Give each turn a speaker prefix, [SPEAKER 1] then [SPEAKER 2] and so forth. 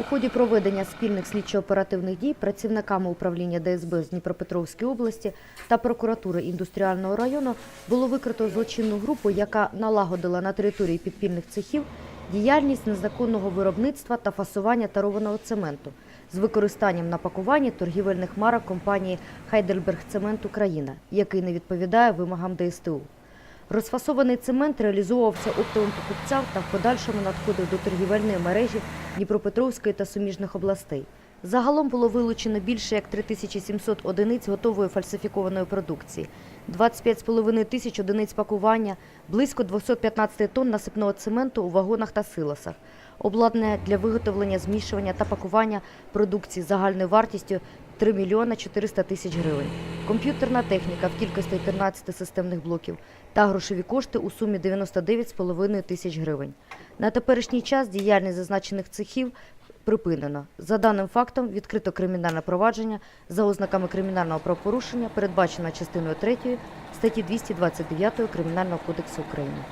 [SPEAKER 1] У ході проведення спільних слідчо-оперативних дій працівниками управління ДСБ з Дніпропетровської області та прокуратури індустріального району було викрито злочинну групу, яка налагодила на території підпільних цехів діяльність незаконного виробництва та фасування тарованого цементу з використанням на пакуванні торгівельних марок компанії Хайдельберг Цемент Україна, який не відповідає вимогам ДСТУ. Розфасований цемент реалізовувався оптовим покупцям та в подальшому надходив до торгівельної мережі Дніпропетровської та суміжних областей. Загалом було вилучено більше як 3700 одиниць готової фальсифікованої продукції, 25,5 тисяч одиниць пакування, близько 215 тонн насипного цементу у вагонах та силосах, обладнання для виготовлення, змішування та пакування продукції загальною вартістю 3 мільйона 400 тисяч гривень, комп'ютерна техніка в кількості 13 системних блоків та грошові кошти у сумі 99,5 тисяч гривень. На теперішній час діяльність зазначених цехів припинено. За даним фактом відкрито кримінальне провадження за ознаками кримінального правопорушення, передбачено частиною 3 статті 229 Кримінального кодексу України.